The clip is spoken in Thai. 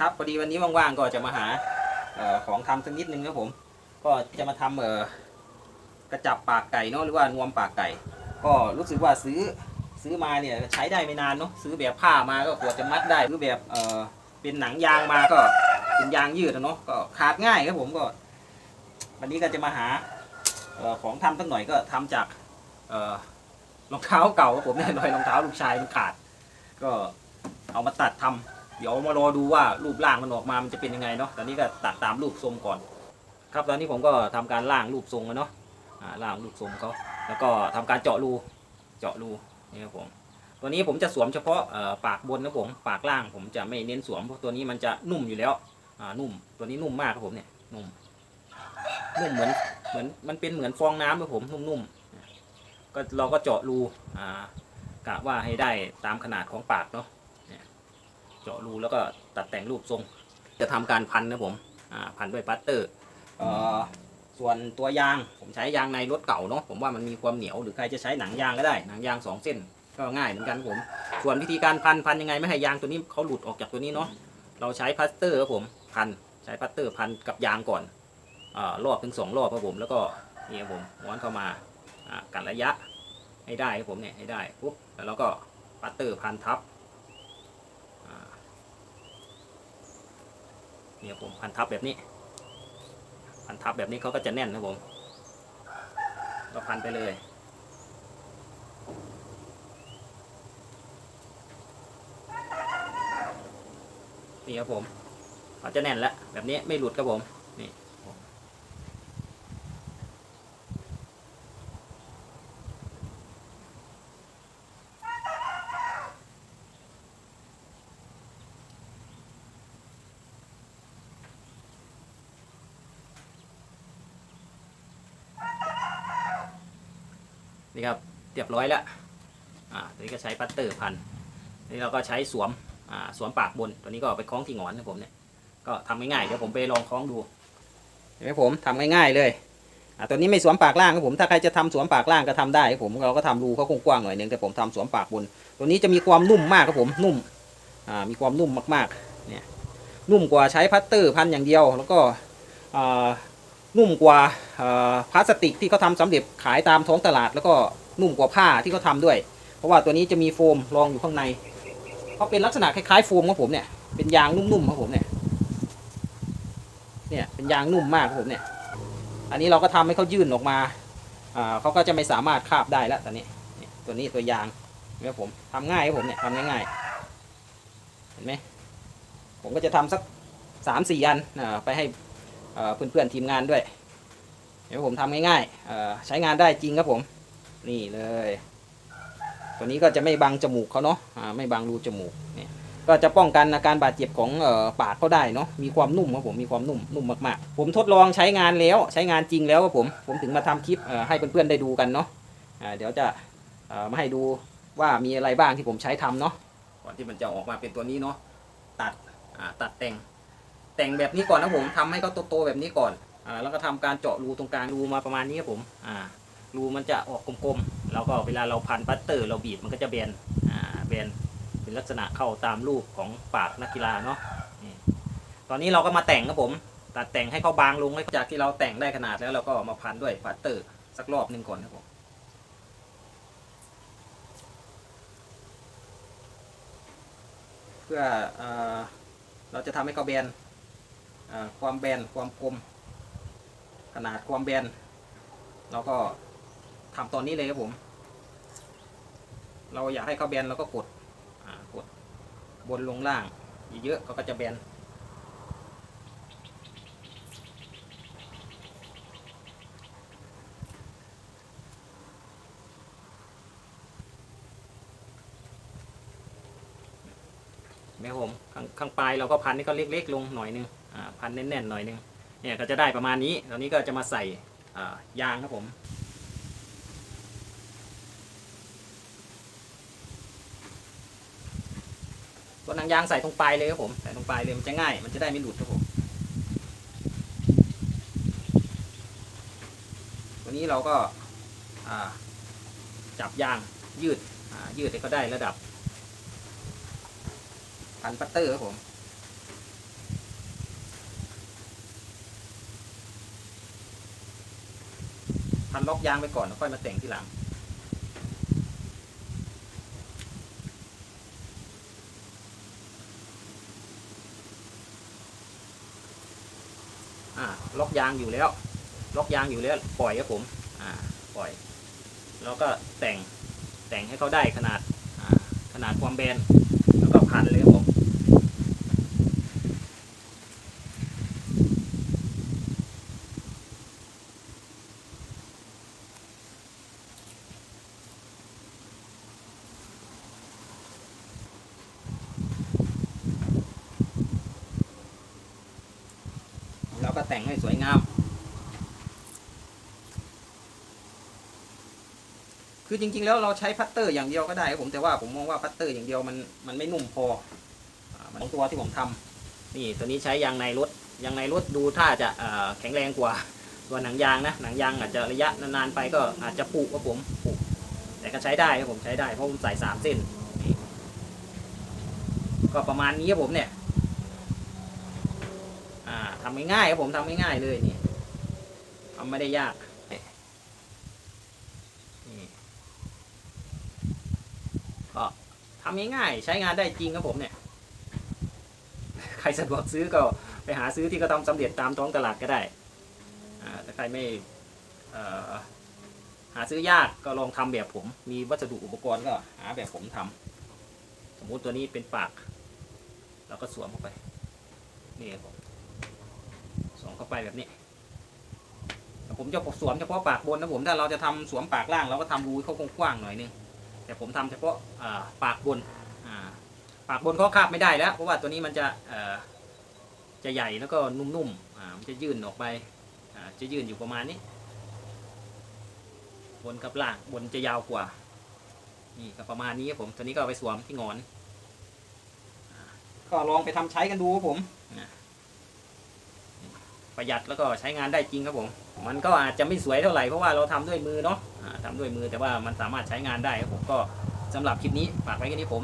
ครับพอดีวันนี้ว่างๆก็จะมาหาออของทำสักนิดนึงครับผม ก็จะมาทำเออกระจับปากไก่เนาะหรือว่านวมปากไก่ ก็รู้สึกว่าซื้อซื้อมาเนี่ยใช้ได้ไม่นานเนาะซื้อแบบผ้ามาก็กว่าจะมัดได้ซื้อแบบเออเป็นหนังยางมาก็เป็นยางยืดอะเนาะก็ขาดง่ายครับผมก็ วันนี้ก็จะมาหาออของทำสักหน่อยก็ทำจากเออรองเท้าเก่าครับผมเนี่ยรอยรองเท้าลูกชายมันขาด ก็เอามาตัดทำ เดี๋ยวมารอดูว่ารูปร่างมันออกมามันจะเป็นยังไงเนาะตอนนี้ก็ตัดตามรูปทรงก่อน ครับตอนนี้ผมก็ทำการล่างรูปทรงแล้วเนาะอ่าล่างรูปทรงเขาแล้วก็ทำการเจาะรูเจาะรูนี่ครับผมตัวนี้ผมจะสวมเฉพาะอ่อปากบนนะผมปากล่างผมจะไม่เน้นสวมเพราะตัวนี้มันจะนุ่มอยู่แล้วอ่านุ่มตัวนี้นุ่มมากครับผมเนี่ยนุ่มนุ่มเหมือนเหมือนมันเป็นเหมือนฟองน้ำครับผมนุ่มๆก็เราก็เจาะรูอ่ากะว่าให้ได้ตามขนาดของปากเนาะ เจาะรูแล้วก็ตัดแต่งรูปทรง จะทำการพันนะผมพันด้วยปัตเตอร์อส่วนตัวยางผมใช้ยางในรถเก่าเนาะผมว่ามันมีความเหนียวหรือใครจะใช้หนังยางก็ได้หนังยางสองเส้นก็ง่ายเหมือนกันผม ส่วนวิธีการพันพันยังไงไม่ให้ยางตัวนี้เขาหลุดออกจากตัวนี้เนาะเราใช้พลาสเตอร์ครับผมพันใช้พลาสเตอร์พันกับยางก่อนอรอบถึงสองรอบครับผมแล้วก็นี่ครับผมม้วนเข้ามาอ่ากันระยะให้ได้ครับผมเนี่ยให้ได้ปุ๊บแล้วเราก็พลาสเตอร์พันทับอ่า เนี่ยผมพันทับแบบนี้ พันทับแบบนี้เขาก็จะแน่นนะผมเราพันไปเลย นี่ครับผมเขาจะแน่นแล้วแบบนี้ไม่หลุดครับผม นี่ครับเรียบร้อยแล้วอ่าตัวนี้ก็ใช้ปัตเตอร์พันนี่เราก็ใช้สวมอ่าสวมปากบนตัวนี้ก็ไปคล้องที่หงอนนะผมเนี่ยก็ทำง่ายๆเดี๋ยวผมไปลองคล้องดูเห็นไหมผมทำง่ายๆเลยอ่าตัวนี้ไม่สวมปากล่างครับผมถ้าใครจะทำสวมปากล่างก็ทำได้ครับผมเราก็ทำรูเขากว้างๆหน่อยนึงแต่ผมทำสวมปากบน ตัวนี้จะมีความนุ่มมากครับผมนุ่มอ่ามีความนุ่มมากๆเนี่ยนุ่มกว่าใช้พัตเตอร์พันอย่างเดียว แล้วก็อ่านุ่มกว่า พลาสติกที่เขาทำสำเร็จขายตามท้องตลาด แล้วก็นุ่มกว่าผ้าที่เขาทำด้วย เพราะว่าตัวนี้จะมีโฟมรองอยู่ข้างในเขาเป็นลักษณะคล้ายๆโฟมของผมเนี่ยเป็นยางนุ่มๆของผมเนี่ยเนี่ยเป็นยางนุ่มมากของผมเนี่ย อันนี้เราก็ทำให้เขายื่นออกมาอ่าเขาก็จะไม่สามารถคาบได้แล้วตอนนี้ตัวนี้ตัวยางเนี่ยผมทำง่ายครับผมเนี่ยทำง่ายๆเห็นไหมผมก็จะทำสักสามสี่อันอ่าไปให้เพื่อนๆทีมงานด้วย เดี๋ยวผมทำง่ายๆใช้งานได้จริงครับผม นี่เลย ตัวนี้ก็จะไม่บังจมูกเขาเนาะไม่บังรูจมูกเนี่ยก็จะป้องกันอาการบาดเจ็บของออปากเขาได้เนาะมีความนุ่มครับผมมีความนุ่มนุ่มมากๆ ผมทดลองใช้งานแล้วใช้งานจริงแล้วครับผม ผมถึงมาทำคลิปให้เพื่อนๆได้ดูกันเนาะเดี๋ยวจะมาให้ดูว่ามีอะไรบ้างที่ผมใช้ทำเนาะก่อนที่มันจะออกมาเป็นตัวนี้เนาะตัดตัดแต่งแต่งแบบนี้ก่อนนะผมทำให้เขาโตๆแบบนี้ก่อน อ่าแล้วก็ทำการเจาะรูตรงกลางรูมาประมาณนี้ครับผมอ่ารูมันจะออกกลมๆแล้วก็เวลาเราพันปัตเตอร์ เราบีบมันก็จะแบนอ่าแบนเป็นลักษณะเข้าตามรูปของปากนักกีฬาเนาะตอนนี้เราก็มาแต่งครับผมตัดแต่งให้เขาบางลงให้จากที่เราแต่งได้ขนาดแล้วเราก็มาพันด้วยปัตเตอร์สักรอบหนึ่งก่อนครับผมเพื่อเอเราจะทำให้เขาแบนความแบนความกลม ขนาดความแบนเราก็ทำตอนนี้เลยครับผม เราอยากให้เขาแบนเราก็กดกดบนลงล่างเยอะๆเขาก็จะแบนแม่ผมข้างข้างปลายเราก็พันนี่ก็เล็กๆลงหน่อยนึงอ่าพันแน่นๆหน่อยนึง เนี่ยก็จะได้ประมาณนี้ตอนนี้ก็จะมาใส่อ่ายางครับผม ตัวหนังยางใส่ตรงปลายเลยครับผม ใส่ตรงปลายเลยมันจะง่าย มันจะได้ไม่หลุดครับผม ตัวนี้เราก็าจับยางยืดยืดให้เขาได้ระดับพันปัตเตอร์ครับผม พันล็อกยางไปก่อนแล้วค่อยมาแต่งทีหลัง อ่าล็อกยางอยู่แล้ว ล็อกยางอยู่แล้ว ปล่อยครับผม อ่า ปล่อย แล้วก็แต่งแต่งให้เขาได้ขนาดขนาดความแบนแล้วก็พันเลยครับผม แต่งให้สวยงาม คือจริง ๆ แล้วเราใช้พัตเตอร์อย่างเดียวก็ได้ครับผมแต่ว่าผมมองว่าพัตเตอร์อย่างเดียวมันมันไม่นุ่มพออ่ามันตัวที่ผมทำนี่ตัวนี้ใช้ยางในรถยางในรถดูถ้าจะแข็งแรงกว่าตัวหนังยางนะหนังยางอาจจะระยะนานๆไปก็อาจจะผุครับผมผุแต่ก็ใช้ได้ครับผมใช้ได้เพราะผมใส่สามเส้นก็ประมาณนี้ครับผมเนี่ย ทำง่ายๆครับผมทำง่ายๆเลยนี่ทำไม่ได้ยากนี่ก็ทำง่ายๆใช้งานได้จริงครับผมเนี่ย ใครสะดวกซื้อก็ไปหาซื้อที่กระทำสำเร็จตามท้องตลาดก็ได้อ่าถ้าใครไม่หาซื้อยากก็ลองทำแบบผม มีวัสดุอุปกรณ์ก็หาแบบผมทำสมมุติตัวนี้เป็นปาก เราก็สวมเข้าไป นี่ครับผม เข้าไปแบบนี้ผมจะสวมเฉพาะปากบนนะผมถ้าเราจะทำสวมปากล่างเราก็ทำรูให้เขากว้างๆหน่อยนึงแต่ผมทำเฉพาะอ่าปากบนอ่าปากบนเขาคาบไม่ได้แล้ว เพราะว่าตัวนี้มันจะเอ่อจะใหญ่แล้วก็นุ่มๆอ่ามันจะยื่นออกไปอ่าจะยื่นอยู่ประมาณนี้ บนกับล่างบนจะยาวกว่านี่ก็ประมาณนี้ครับผมตัวนี้ก็ไปสวมที่งอน ก็ลองไปทำใช้กันดูครับผม ประหยัดแล้วก็ใช้งานได้จริงครับผม มันก็อาจจะไม่สวยเท่าไหร่เพราะว่าเราทำด้วยมือเนาะอ่าทำด้วยมือแต่ว่ามันสามารถใช้งานได้ครับผมก็สำหรับคลิปนี้ฝากไว้แค่นี้ผม